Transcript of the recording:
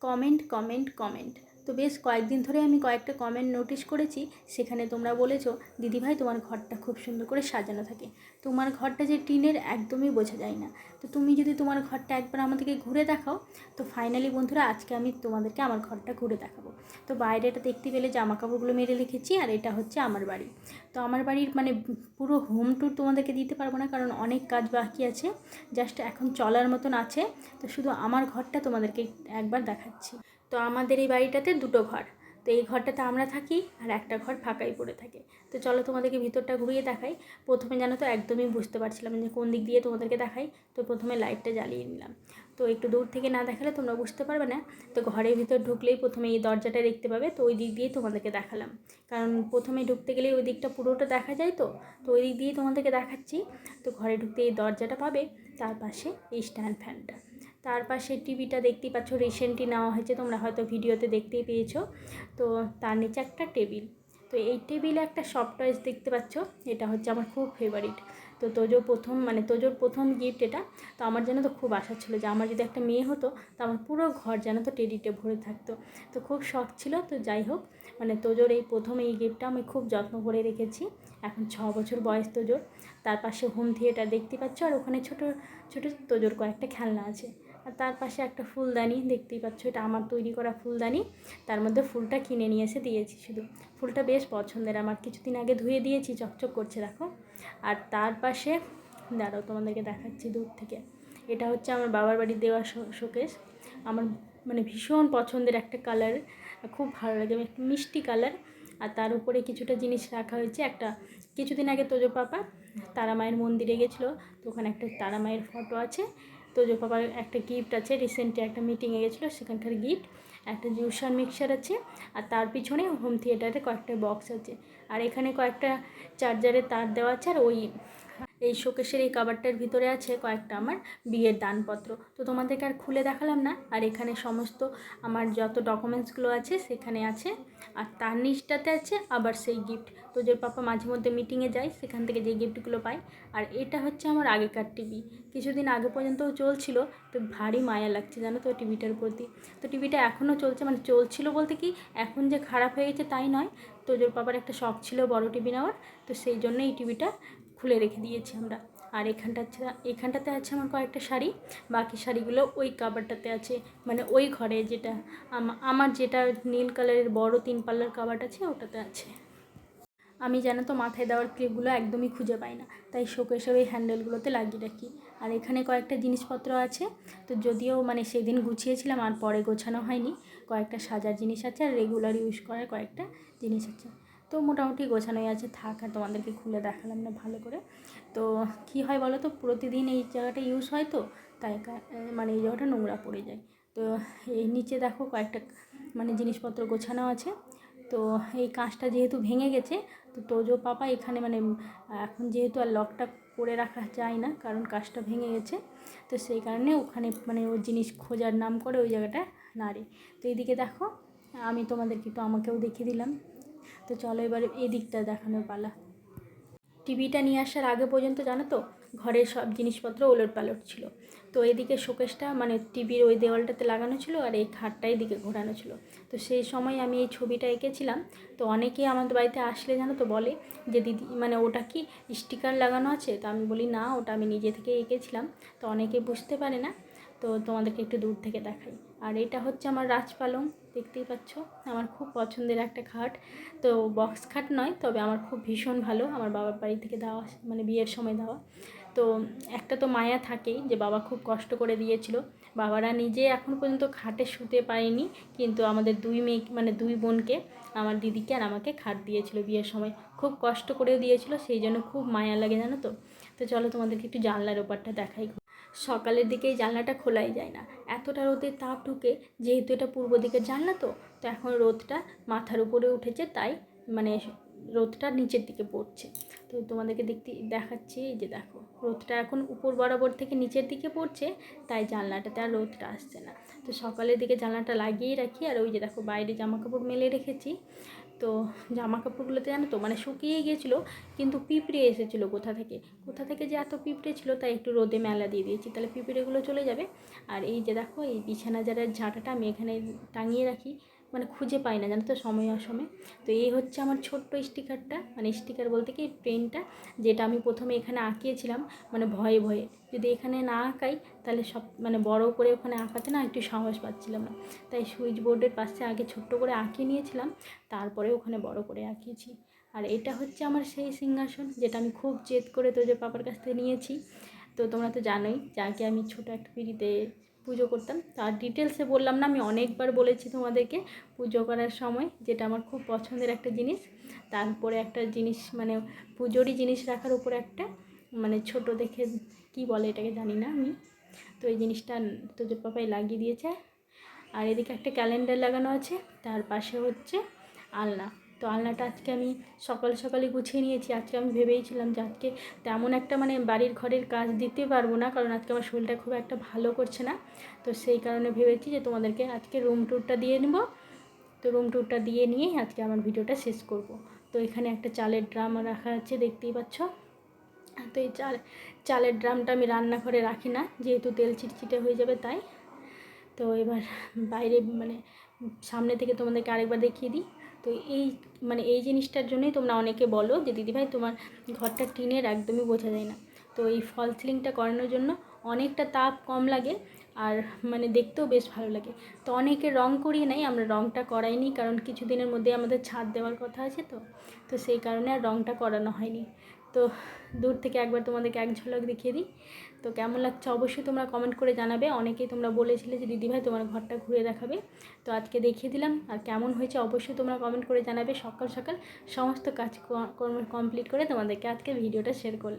Comment comment comment. তো বেশ কয়েকদিন ধরে আমি কয়েকটা কমেন্ট নোটিশ করেছি, সেখানে তোমরা বলেছ, দিদিভাই, তোমার ঘরটা খুব সুন্দর করে সাজানো থাকে। তোমার ঘরটা যে টিনের একদমই বোঝা যায় না। তো তুমি যদি তোমার ঘরটা একবার আমাদেরকে ঘুরে দেখাও, তো ফাইনালি বন্ধুরা, আজকে আমি তোমাদেরকে আমার ঘরটা ঘুরে দেখাবো। তো বাইরেটা দেখতে পেলে জামা কাপড়গুলো মেরে রেখেছি, আর এটা হচ্ছে আমার বাড়ি। তো আমার বাড়ির মানে পুরো হোম ট্যুর তোমাদেরকে দিতে পারব না, কারণ অনেক কাজ বাকি আছে। জাস্ট এখন চলার মতন আছে। তো শুধু আমার ঘরটা তোমাদেরকে একবার দেখাচ্ছি। তো আমাদের এই বাড়িটাতে দুটো ঘর। তো এই ঘরটাতে আমরা থাকি আর একটা ঘর ফাঁকাই পড়ে থাকে। তো চলো তোমাদেরকে ভিতরটা ঘুরিয়ে দেখাই। প্রথমে জানো তো একদমই বুঝতে পারছিলাম যে কোন দিক দিয়ে তোমাদেরকে দেখাই। তো প্রথমে লাইটটা জ্বালিয়ে নিলাম। তো একটু দূর থেকে না দেখালে তোমরা বুঝতে পারবে না। তো ঘরের ভিতর ঢুকলেই প্রথমে এই দরজাটা দেখতে পাবে। তো ওই দিক দিয়েই তোমাদেরকে দেখালাম। কারণ প্রথমে ঢুকতে গেলে ওই দিকটা পুরোটা দেখা যায় তো। তো ওই দিক দিয়েই তোমাদেরকে দেখাচ্ছি। তো ঘরে ঢুকতে এই দরজাটা পাবে। তার পাশে এই স্ট্যান্ড ফ্যানটা তার পাশে টিভিটা দেখতেই পাচ্ছ রিসেন্টলি নেওয়া হয়েছে, তোমরা হয়তো ভিডিওতে দেখতেই পেয়েছ। তো তার নিচে একটা টেবিল। তো এই টেবিলে একটা সফট টয়েস দেখতে পাচ্ছ, এটা হচ্ছে আমার খুব ফেভারিট তো তোজো প্রথম মানে তোজোর প্রথম গিফট এটা। তো আমার যেন তো খুব আশা ছিল যে আমার যদি একটা মেয়ে হতো, তো আমার পুরো ঘর যেন তো টেডিটে ভরে থাকতো। তো খুব শখ ছিল, তো যাই হোক মানে তোজোর এই প্রথম এই গিফটটা আমি খুব যত্ন করে রেখেছি। এখন ছ বছর বয়স তোজোর। তার পাশে হোম থিয়েটার দেখতে পাচ্ছ, আর ওখানে ছোট ছোট তোজোর কয়েকটা খেলনা আছে। আর তার পাশে একটা ফুলদানি, দেখতেই পাচ্ছ এটা আমার তৈরি করা ফুলদানি। তার মধ্যে ফুলটা কিনে নিয়ে এসে দিয়েছি শুধু। ফুলটা বেশ পছন্দের, আমার কিছুদিন আগে ধুয়ে দিয়েছি, চকচক করছে দেখো। আর তার পাশে, দাঁড়াও তোমাদেরকে দেখাচ্ছি দূর থেকে। এটা হচ্ছে আমার বাবার বাড়ির দেওয়া শোকেস। আমার মানে ভীষণ পছন্দের একটা কালার, খুব ভালো লাগে একটু মিষ্টি কালার। আর তার উপরে কিছুটা জিনিস রাখা হয়েছে, একটা কিছুদিন আগে তোজো পাপা তারা মায়ের মন্দিরে গেছিল, তো ওখানে একটা তারা মায়ের ফটো আছে। তোজো পাপার একটা গিফট আছে রিসেন্টলি একটা মিটিংয়ে গেছিল, সেখানকার গিফট একটা জুসার মিক্সার আছে, আর তার পিছনে হোম থিয়েটারে কয়েকটা বক্স আছে, আর এখানে কয়েকটা চার্জারের তার দেওয়া আছে, আর ওই এই শোকেশের এই কাবারটার ভিতরে আছে কয়েকটা আমার বিয়ের দানপত্র। তো তোমাদেরকে আর খুলে দেখালাম না, আর এখানে সমস্ত আমার যত ডকুমেন্টসগুলো আছে সেখানে আছে, আর তার নিচটাতে আছে আবার সেই গিফট তো যে পাপা মাঝে মধ্যে মিটিংয়ে যায়, সেখান থেকে যে গিফটগুলো পাই আর এটা হচ্ছে আমার আগেকার টিভি কিছুদিন আগে পর্যন্ত চলছিল, তো ভারী মায়া লাগছে জানো তো টিভিটার প্রতি। তো টিভিটা এখনও চলছে মানে চলছিল বলতে কি, এখন যে খারাপ হয়ে গেছে তাই নয়। তো তোজোর পাপার একটা শখ ছিল বড় টিভি নেওয়ার, তো সেই জন্য এই টিভিটা খুলে রেখে দিয়েছি আমরা। আর এখানটা এখানটাতে আছে আমার কয়েকটা শাড়ি। বাকি শাড়িগুলো ওই কাবারটাতে আছে। মানে ওই ঘরে যেটা আমার যেটা নীল কালারের বড় তিন পাল্লার কাবারটা আছে, ওটাতে আছে। আমি জানো তো মাথায় দেওয়ার ক্লিপগুলো একদমই খুঁজে পাই না। তাই শোকেশের ওই হ্যান্ডেলগুলোতে লাগিয়ে রাখি। আর এখানে কয়েকটা জিনিসপত্র আছে। তো যদিও মানে সেদিন গুছিয়েছিলাম, আর পরে গোছানো হয়নি। কয়েকটা সাজার জিনিস আছে, আর রেগুলার ইউজ করার কয়েকটা জিনিস আছে। তো মোটামুটি গোছানোই আছে, থাক আর তোমাদেরকে খুলে দেখালাম না ভালো করে। তো কি হয় বলো তো, প্রতিদিন এই জায়গাটা ইউজ হয় তো, তাই মানে এই জায়গাটা নোংরা পড়ে যায়। তো এই নিচে দেখো কয়েকটা মানে জিনিসপত্র গোছানো আছে। তো এই কাঁচটা যেহেতু ভেঙে গেছে, তো তোজো পাপা এখানে মানে এখন যেহেতু আর লকটা করে রাখা যায় না, কারণ কাঁচটা ভেঙে গেছে, তো সেই কারণে ওখানে মানে ওই জিনিস খোঁজার নাম করে ওই জায়গাটা নাড়ে। তো এইদিকে দেখো, আমি তোমাদেরকে একটু আমাকেও দেখিয়ে দিলাম। তো চলো এবার এই দিকটা দেখানোর পালা। টিভিটা নিয়ে আসার আগে পর্যন্ত জানো তো, ঘরের সব জিনিসপত্র ওলট পালট ছিল। তো এদিকে শোকেসটা মানে টিভির ওই দেওয়ালটাতে লাগানো ছিল আর এই খাটটা এদিকে ঘোরানো ছিল। তো সেই সময় আমি এই ছবিটা এঁকেছিলাম। তো অনেকেই আমাদের বাড়িতে আসলে জানো তো বলে যে, দিদি মানে ওটা কি স্টিকার লাগানো আছে? তো আমি বলি, না, ওটা আমি নিজে থেকে এঁকেছিলাম। তো অনেকে বুঝতে পারে না। তো তোমাদেরকে একটু দূর থেকে দেখাই। আর এটা হচ্ছে আমার রাজপালং, দেখতেই পাচ্ছ, আমার খুব পছন্দের একটা খাট। তো বক্স খাট নয়, তবে আমার খুব ভীষণ ভালো, আমার বাবার বাড়ি থেকে দেওয়া মানে বিয়ের সময় দেওয়া। তো একটা তো মায়া থাকেই, যে বাবা খুব কষ্ট করে দিয়েছিল। বাবারা নিজে এখন পর্যন্ত খাটে শুতে পারেনি, কিন্তু আমাদের দুই মেয়ে মানে দুই বোনকে, আমার দিদিকে আর আমাকে খাট দিয়েছিল বিয়ের সময়। খুব কষ্ট করেও দিয়েছিল, সেই জন্য খুব মায়া লাগে, জানো তো? তো চলো তোমাদেরকে একটু জানলার ওপারটা দেখাই। সকালের দিকে এই জানলাটা খোলাই যায় না। এতটা রোদের তাপ ঢুকে, যেহেতু এটা পূর্ব দিকের জানলা তো তো এখন রোদটা মাথার উপরে উঠেছে, তাই মানে রোদটা নিচের দিকে পড়ছে। তো তোমাদেরকে দেখতে, দেখাচ্ছি, এই যে দেখো, রোদটা এখন উপর বরাবর থেকে নিচের দিকে পড়ছে, তাই জানলাটাতে আর রোদটা আসছে না। তো সকালের দিকে জানলাটা লাগিয়েই রাখি, আর ওই যে দেখো বাইরে জামা কাপড় মেলে রেখেছি। তো জামা কাপড়গুলোতে জানো তো মানে শুকিয়ে গিয়েছিল, কিন্তু পিঁপড়ে এসেছিল কোথা থেকে? কোথা থেকে যে এত পিঁপড়ে ছিল তাই একটু রোদে মেলা দিয়ে দিয়েছি। তাহলে পিঁপড়েগুলো চলে যাবে। আর এই যে দেখো, এই বিছানা যারা ঝাঁটাটা আমি এখানে টাঙিয়ে রাখি। মানে খুঁজে পাই না, জানো তো, সময় অসময়ে। তো এই হচ্ছে আমার ছোট্ট স্টিকারটা। মানে স্টিকার বলতে কি, পেনটা, যেটা আমি প্রথমে এখানে আঁকিয়েছিলাম মানে ভয়ে ভয়ে। যদি এখানে না আঁকাই, তাহলে সব মানে বড় করে ওখানে আঁকাতে না একটু সাহস পাচ্ছিলাম না। তাই সুইচ বোর্ডের পাশে আগে ছোট্ট করে আঁকিয়ে নিয়েছিলাম, তারপরে ওখানে বড় করে আঁকিয়েছি। আর এটা হচ্ছে আমার সেই সিংহাসন, যেটা আমি খুব জেদ করে তোদের পাপার কাছ থেকে নিয়েছি। তো তোমরা তো জানোই, যাকে আমি ছোটো একটা পিড়িতে পুজো করতাম। তার ডিটেলসে বললাম না, আমি অনেকবার বলেছি তোমাদেরকে পুজো করার সময়, যেটা আমার খুব পছন্দের একটা জিনিস। তারপরে একটা জিনিস মানে পুজোরই জিনিস রাখার উপরে একটা মানে ছোট দেখে কি বলে এটাকে জানি না আমি। তো এই জিনিসটা তোদের পাপাই লাগিয়ে দিয়েছে। আর এদিকে একটা ক্যালেন্ডার লাগানো আছে, তার পাশে হচ্ছে আলনা। তো আলনাটা আজকে আমি সকাল সকালে গুছিয়ে নিয়েছি। আজকে আমি ভেবেইছিলাম যে আজকে তেমন একটা মানে বাড়ির ঘরের কাজ দিতে পারব না, কারণ আজকে আমার শরীরটা খুব একটা ভালো করছে না। তো সেই কারণে ভেবেছি যে তোমাদেরকে আজকে রুম ট্যুরটা দিয়ে নেব। তো রুম ট্যুরটা দিয়ে নিয়েই আজকে আমার ভিডিওটা শেষ করব। তো এখানে একটা চালের ড্রাম রাখা আছে, দেখতেই পাচ্ছ। তো এই চাল, চালের ড্রামটা আমি রান্নাঘরে রাখি না, যেহেতু তেল চিটচিটে হয়ে যাবে তাই। তো এবার বাইরে মানে সামনে থেকে তোমাদেরকে আরেকবার দেখিয়ে দিই। তো এই মানে এই জিনিসটার জন্যই তোমরা অনেকে বলো যে, দিদিভাই, তোমার ঘরটা টিনের একদমই বোঝা যায় না। তো এই ফল সিলিংটা করানোর জন্য অনেকটা তাপ কম লাগে আর মানে দেখতেও বেশ ভালো লাগে। তো অনেকে রং করিয়ে নেয়, আমরা রংটা করাইনি কারণ কিছুদিনের মধ্যে আমাদের ছাদ দেওয়ার কথা আছে তো তো সেই কারণে আর রংটা করানো হয়নি। তো দূর থেকে একবার তোমাদেরকে এক ঝলক দেখিয়ে দিই। তো কেমন লাগছে অবশ্যই তোমরা কমেন্ট করে জানাবে। অনেকেই তোমরা বলেছিলে যে দিদিভাই তোমার ঘরটা ঘুরে দেখাবে। তো আজকে দেখিয়ে দিলাম আর কেমন হয়েছে অবশ্যই তোমরা কমেন্ট করে জানাবে। সকাল সকাল সমস্ত কাজ কর্ম কমপ্লিট করে তোমাদেরকে আজকে ভিডিওটা শেয়ার করলাম।